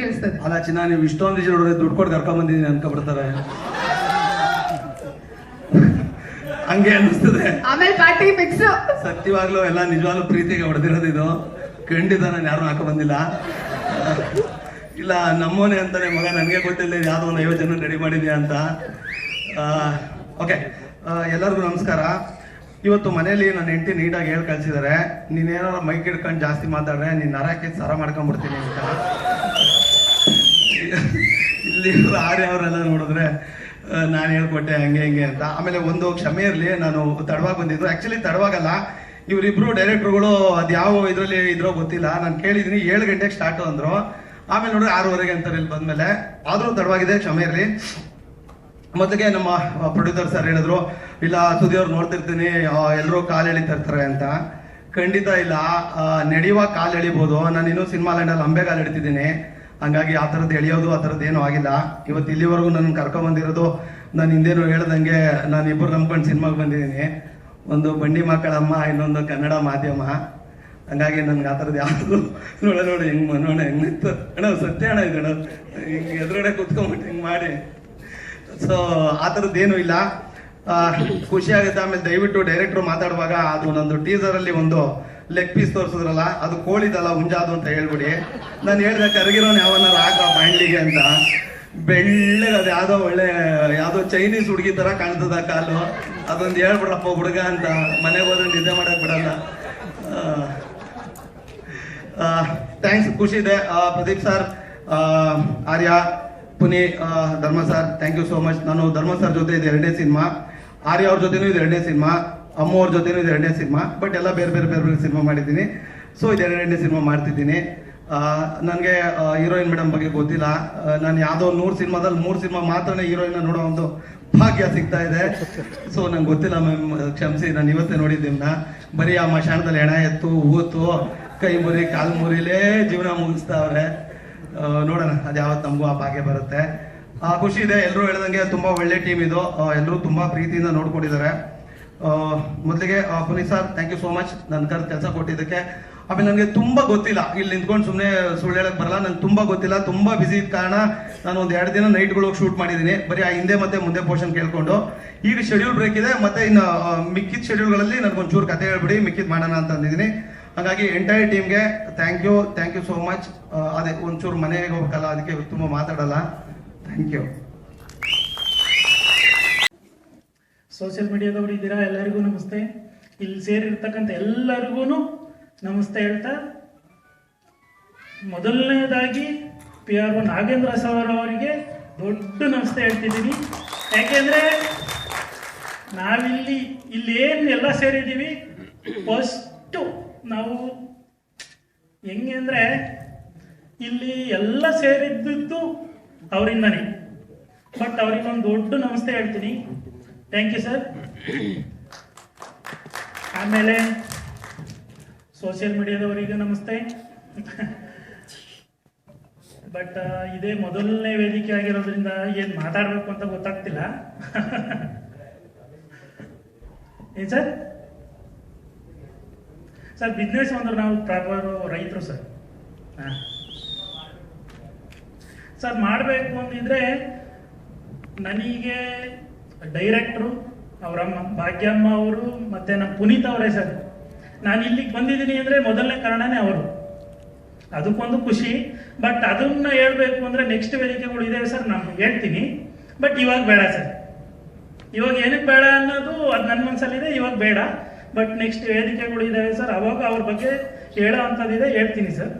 ಕೇಳಿಸ್ತದೆ. ಅಲ್ಲ ಚಿನ್ನ ನೀವು ಇಷ್ಟೊಂದು ಜನ ನೋಡಿದ್ರೆ ದುಡ್ಡು ಕೊಟ್ಟು ಕರ್ಕೊಂಡ್ ಬಂದಿದ್ದೀನಿ ಅನ್ಕೊಬಿಡ್ತಾರೆ ಹಂಗೆ ಅನಿಸ್ತದೆ. ಆಮೇಲೆ ಪಾರ್ಟಿ ಫಿಕ್ಸ್ ಸತ್ಯವಾಗ್ಲೂ ಎಲ್ಲ ನಿಜವಾಗ್ಲೂ ಪ್ರೀತಿಗೆ ಹೊಡೆದಿರೋದು ಇದು. ಖಂಡಿತ ನಾನು ಯಾರು ಹಾಕೋ ಬಂದಿಲ್ಲ. ಇಲ್ಲ ನಮ್ಮೋನೆ ಅಂತಾನೆ ಮಗ ನನಗೆ ಗೊತ್ತಿಲ್ಲ ಯಾವುದೋ ಒಂದು ಐವತ್ತು ಜನ ರೆಡಿ ಮಾಡಿದ್ಯಾ ಅಂತ. ಓಕೆ. ಎಲ್ಲರಿಗೂ ನಮಸ್ಕಾರ. ಇವತ್ತು ಮನೇಲಿ ನನ್ನ ಹೆಂಡತಿ ನೀಟಾಗಿ ಹೇಳಿ ಕಳ್ಸಿದ್ದಾರೆ ನೀನೇನಾರ ಮೈಕ್ ಹಿಡ್ಕೊಂಡು ಜಾಸ್ತಿ ಮಾತಾಡ್ರೆ ನೀನು ನರಕ್ಕೆ ಸರ ಮಾಡ್ಕೊಂಡ್ಬಿಡ್ತೀನಿ ಅಂತ. ಇಲ್ಲಿ ಆರ್ಯ ಅವರೆಲ್ಲ ನೋಡಿದ್ರೆ ನಾನು ಹೇಳ್ಕೊಟ್ಟೆ, ಹಂಗೆ, ಹಿಂಗೆ ಅಂತ. ಆಮೇಲೆ ಒಂದು ಕ್ಷಮೆ ಇರಲಿ, ನಾನು ತಡವಾಗಿ ಬಂದಿದ್ದು. ಆ್ಯಕ್ಚುಲಿ ತಡವಾಗಲ್ಲ. ಇವರಿಬ್ರು ಡೈರೆಕ್ಟ್ರುಗಳು ಅದು ಯಾವ ಇದರಲ್ಲಿ ಇದ್ರೋ ಗೊತ್ತಿಲ್ಲ. ನಾನು ಕೇಳಿದ್ದೀನಿ ಏಳು ಗಂಟೆಗೆ ಸ್ಟಾರ್ಟ್ ಅಂದರು. ಆಮೇಲೆ ನೋಡಿದ್ರೆ ಆರೂವರೆಗೆ ಅಂತಾರೆ ಇಲ್ಲಿ ಬಂದಮೇಲೆ. ಆದರೂ ತಡವಾಗಿದೆ, ಕ್ಷಮೆ ಇರಲಿ. ಮೊದಲಿಗೆ ನಮ್ಮ ಪ್ರೊಡ್ಯೂಸರ್ ಸರ್ ಹೇಳಿದ್ರು, ಇಲ್ಲ ಸುದಿ ಅವ್ರು ನೋಡ್ತಿರ್ತೀನಿ ಎಲ್ಲರೂ ಕಾಲು ಎಳಿತಾ ಇರ್ತಾರೆ ಅಂತ. ಖಂಡಿತ ಇಲ್ಲ. ನಡೆಯುವ ಕಾಲು ಎಳಿಬೋದು. ನಾನು ಇನ್ನೂ ಸಿನಿಮಾ ಲ್ಯಾಂಡಲ್ಲಿ ಅಂಬೆ ಕಾಲು ಎಳಿತಿದ್ದೀನಿ. ಹಂಗಾಗಿ ಆ ಥರದ್ದು ಎಳೆಯೋದು, ಆ ಥರದ್ದು ಏನೂ ಆಗಿಲ್ಲ. ಇವತ್ತು ಇಲ್ಲಿವರೆಗೂ ನನ್ನ ಕರ್ಕೊಂಬಂದಿರೋದು ನಾನು ಹಿಂದೇನು ಹೇಳ್ದಂಗೆ ನಾನು ಇಬ್ಬರು ನಂಬ್ಕೊಂಡು ಸಿನಿಮಾಗೆ ಬಂದಿದ್ದೀನಿ. ಒಂದು ಬಂಡಿ ಮಕ್ಕಳಮ್ಮ, ಇನ್ನೊಂದು ಕನ್ನಡ ಮಾಧ್ಯಮ. ಹಂಗಾಗಿ ನನ್ಗೆ ಆ ಥರದ್ದು ಯಾವುದು ನೋಡ, ನೋಡಿ, ಹೆಂಗೆ ಮನೋಣ ಹೆಂಗೆ ಅಣ್ಣ, ಸತ್ಯ ಅಣ್ಣ ಇದು, ಅಣ್ಣ. ಹಿಂಗೆ ಎದುರುಗಡೆ ಕೂತ್ಕೊಂಬಿಟ್ಟು ಹಿಂಗೆ ಮಾಡಿ. ಸೊ ಆ ಥರದ್ದು ಏನೂ ಇಲ್ಲ. ಖುಷಿಯಾಗುತ್ತೆ ಆಮೇಲೆ ದಯವಿಟ್ಟು ಡೈರೆಕ್ಟ್ರು ಮಾತಾಡುವಾಗ ಅದು ನಂದು ಟೀಸರಲ್ಲಿ ಒಂದು ಲೆಗ್ ಪೀಸ್ ತೋರಿಸಿದ್ರಲ್ಲ, ಅದು ಕೋಳಿದಲ್ಲ, ಹುಂಜಾದು ಅಂತ ಹೇಳ್ಬಿಡಿ. ನಾನು ಹೇಳಿದೆ, ಕರಗಿರೋನು ಯಾವನಾರ ರಾಗ, ಬಾಂಡ್ಲಿಗೆ ಅಂತ. ಬೆಳ್ಳಗೆ ಅದು ಯಾವುದೋ ಒಳ್ಳೆ, ಯಾವುದೋ ಚೈನೀಸ್ ಹುಡುಗಿ ಥರ ಕಾಣ್ತದ ಕಾಲು. ಅದೊಂದು ಹೇಳ್ಬಿಡಪ್ಪ ಹುಡುಗ ಅಂತ. ಮನೆಗೆ ಹೋದ್ರೆ ನಿದ್ದೆ ಮಾಡಕ್ ಬಿಡಲ್ಲ. ಥ್ಯಾಂಕ್ಸ್ ಖುಷಿ ಇದೆ. Pradeep sir Arya, Puni Dharma sir thank you so much ನಾನು ಧರ್ಮ ಸರ್ ಜೊತೆ ಇದು ಎರಡನೇ ಸಿನಿಮಾ ಆರ್ಯ ಅವ್ರ ಜೊತೆನೂ ಇದು ಎರಡನೇ ಸಿನಿಮಾ ಅಮ್ಮ ಅವ್ರ ಜೊತೆನೂ ಇದು ಎರಡನೇ ಸಿನಿಮಾ ಬಟ್ ಎಲ್ಲ ಬೇರೆ ಬೇರೆ ಬೇರೆ ಬೇರೆ ಸಿನಿಮಾ ಮಾಡಿದ್ದೀನಿ. ಸೊ ಇದು ಎರಡನೇ ಸಿನಿಮಾ ಮಾಡ್ತಿದ್ದೀನಿ. ನನಗೆ ಹೀರೋಯಿನ್ ಮೇಡಮ್ ಬಗ್ಗೆ ಗೊತ್ತಿಲ್ಲ. ನಾನು ಯಾವುದೋ ನೂರು ಸಿನಿಮಾದಲ್ಲಿ ಮೂರು ಸಿನಿಮಾ ಮಾತ್ರನೇ ಹೀರೋಯಿನ್ ನೋಡೋ ಒಂದು ಭಾಗ್ಯ ಸಿಗ್ತಾ ಇದೆ. ಸೊ ನಂಗೆ ಗೊತ್ತಿಲ್ಲ ಮ್ಯಾಮ್, ಕ್ಷಮಿಸಿ, ನಾನು ಇವತ್ತೇ ನೋಡಿದ್ದೀನಿ ಬರೀ ಆ ಮಶಾಣದಲ್ಲಿ ಹೆಣ ಎತ್ತು ಊತು ಕೈ ಮುರಿ, ಕಾಲು ಮುರಿಲೇ ಜೀವನ ಮುಗಿಸ್ತಾವ್ರೆ ನೋಡೋಣ, ಅದು ಯಾವತ್ತು ನಮಗೂ ಆ ಭಾಗ್ಯ ಬರುತ್ತೆ. ಖುಷಿ ಇದೆ ಎಲ್ಲರೂ ಹೇಳ್ದಂಗೆ ತುಂಬ ಒಳ್ಳೆ ಟೀಮ್ ಇದು. ಎಲ್ಲರೂ ತುಂಬ ಪ್ರೀತಿಯಿಂದ ನೋಡ್ಕೊಂಡಿದ್ದಾರೆ. ಮೊದಲಿಗೆ Puneeth sir thank you so much ನನ್ನ ಕರ್ ಕೆಲಸ ಕೊಟ್ಟಿದ್ದಕ್ಕೆ. ಆಮೇಲೆ ನನಗೆ ತುಂಬಾ ಗೊತ್ತಿಲ್ಲ. ಇಲ್ಲಿ ನಿಂತ್ಕೊಂಡು ಸುಮ್ಮನೆ ಸುಳ್ಳು ಹೇಳಕ್ಕೆ ಬರಲ್ಲ. ನಂಗೆ ತುಂಬಾ ಗೊತ್ತಿಲ್ಲ. ತುಂಬಾ ಬಿಸಿ ಇದ್ದ ಕಾರಣ ನಾನು ಒಂದು ಎರಡು ದಿನ ನೈಟ್ಗಳು ಶೂಟ್ ಮಾಡಿದ್ದೀನಿ ಬರೀ ಆ ಹಿಂದೆ ಮತ್ತೆ ಮುಂದೆ ಪೋರ್ಷನ್ ಕೇಳ್ಕೊಂಡು. ಈಗ ಶೆಡ್ಯೂಲ್ ಬ್ರೇಕ್ ಇದೆ. ಮತ್ತೆ ಇನ್ನು ಮಿಕ್ಕಿದ ಶೆಡ್ಯೂಲ್ಗಳಲ್ಲಿ ನನಗೊಂಚೂರು ಕತೆ ಹೇಳ್ಬಿಡಿ. ಮಿಕ್ಕಿದ್ ಮಾಡೋಣ ಅಂತ ಅಂದಿದ್ದೀನಿ ಹಾಗಾಗಿ ಎಂಟೈರ್ ಟೀಮ್ಗೆ thank you thank you so much ಅದೇ ಒಂಚೂರು ಮನೆಗೆ ಹೋಗ್ಬೇಕಲ್ಲ. ಅದಕ್ಕೆ ತುಂಬ ಮಾತಾಡಲ್ಲ. ಥ್ಯಾಂಕ್ ಯು ಸೋಷಿಯಲ್ ಮೀಡಿಯಾದವರು ಇದ್ದೀರಾ? ಎಲ್ಲರಿಗೂ ನಮಸ್ತೆ. ಇಲ್ಲಿ ಸೇರಿರ್ತಕ್ಕಂಥ ಎಲ್ಲರಿಗೂ ನಮಸ್ತೆ ಹೇಳ್ತಾ, ಮೊದಲನೇದಾಗಿ P R O Nagendra Savar ಅವರಿಗೆ ದೊಡ್ಡ ನಮಸ್ತೆ ಹೇಳ್ತಿದ್ದೀನಿ. ಯಾಕೆಂದ್ರೆ ನಾವಿಲ್ಲಿ, ಇಲ್ಲಿ ಏನು ಎಲ್ಲ ಸೇರಿದ್ದೀವಿ? ಫಸ್ಟು ನಾವು ಹೆಂಗೆ ಅಂದರೆ ಇಲ್ಲಿ ಎಲ್ಲ ಸೇರಿದ್ದು ಅವರಿಂದನೇ. ಬಟ್ ಅವ್ರಿಗೊಂದು ದೊಡ್ಡ ನಮಸ್ತೆ ಹೇಳ್ತೀನಿ. ಥ್ಯಾಂಕ್ ಯು ಸರ್ ಆಮೇಲೆ ಸೋಷಿಯಲ್ ಮೀಡಿಯಾದವರಿಗೆ ನಮಸ್ತೆ. ಬಟ್ ಇದೇ ಮೊದಲನೇ ವೇದಿಕೆ ಆಗಿರೋದ್ರಿಂದ ಏನು ಮಾತಾಡಬೇಕು ಅಂತ ಗೊತ್ತಾಗ್ತಿಲ್ಲ. ಏನ್ ಸರ್ ಸರ್ ಬಿಸ್ನೆಸ್ ಅಂದ್ರೆ ನಾವು ಪ್ರಾಪರ್ ರೈತರು ಸರ್ ಸರ್ ಮಾಡಬೇಕು ಅಂದಿದ್ರೆ, ನನಗೆ ಡೈರೆಕ್ಟ್ರು ಅವರಮ್ಮ ಭಾಗ್ಯಮ್ಮ ಅವರು ಮತ್ತೆ ನಮ್ಮ ಪುನೀತ್ ಅವರೇ ಸರ್. ನಾನು ಇಲ್ಲಿಗೆ ಬಂದಿದ್ದೀನಿ ಅಂದರೆ ಮೊದಲನೇ ಕಾರಣನೇ ಅವರು. ಅದಕ್ಕೊಂದು ಖುಷಿ. ಬಟ್ ಅದನ್ನ ಹೇಳ್ಬೇಕು ಅಂದರೆ ನೆಕ್ಸ್ಟ್ ವೇದಿಕೆಗಳು ಇದೆ ಸರ್, ನಾನು ಹೇಳ್ತೀನಿ. ಬಟ್ ಇವಾಗ ಬೇಡ ಸರ್. ಇವಾಗ ಏನಕ್ಕೆ ಬೇಡ ಅನ್ನೋದು ಅದು ನನ್ನ ಮನಸ್ಸಲ್ಲಿದೆ ಇವಾಗ ಬೇಡ. ಬಟ್ ನೆಕ್ಸ್ಟ್ ವೇದಿಕೆಗಳು ಇದ್ದಾವೆ ಸರ್, ಅವಾಗ ಅವ್ರ ಬಗ್ಗೆ ಹೇಳೋ ಅಂಥದ್ದಿದೆ ಹೇಳ್ತೀನಿ ಸರ್.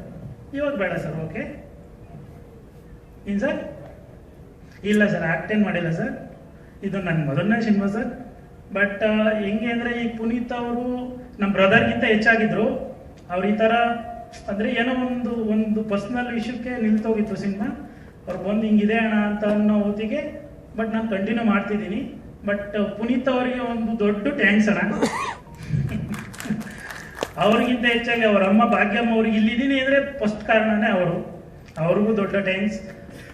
ಇವಾಗ ಬೇಡ ಸರ್ ಓಕೆ ಏನು ಸರ್? ಇಲ್ಲ ಸರ್ ಆಕ್ಟೇನ್ ಮಾಡಿಲ್ಲ ಸರ್. ಇದು ನನ್ನ ಮೊದಲನೇ ಸಿನಿಮಾ ಸರ್ ಬಟ್ ಹೆಂಗೆ ಅಂದರೆ ಈ ಪುನೀತ್ ಅವರು ನಮ್ಮ ಬ್ರದರ್ಗಿಂತ ಹೆಚ್ಚಾಗಿದ್ರು. ಅವ್ರು ಈ ಥರ ಅಂದರೆ ಏನೋ ಒಂದು ಒಂದು ಪರ್ಸ್ನಲ್ ವಿಷಯಕ್ಕೆ ನಿಲ್ತೋಗಿತ್ತು ಸಿನಿಮಾ ಅವ್ರು ಬಂದು ಹಿಂಗಿದೆ ಅಣ್ಣ ಅಂತ ಅನ್ನೋ ಹೊತ್ತಿಗೆ ಬಟ್ ನಾನು ಕಂಟಿನ್ಯೂ ಮಾಡ್ತಿದ್ದೀನಿ. ಬಟ್ ಪುನೀತ್ ಅವರಿಗೆ ಒಂದು ದೊಡ್ಡ ಟ್ಯಾಂಕ್ಸ್ ಅಣ್ಣ. ಅವ್ರಿಗಿಂತ ಹೆಚ್ಚಾಗಿ ಅವ್ರ ಅಮ್ಮ ಭಾಗ್ಯಮ್ಮ ಅವ್ರಿಗೆ ಇಲ್ಲಿದ್ದೀನಿ ಅಂದರೆ ಫಸ್ಟ್ ಕಾರಣನೇ ಅವರು. ಅವ್ರಿಗೂ ದೊಡ್ಡ ಟ್ಯಾಂಕ್ಸ್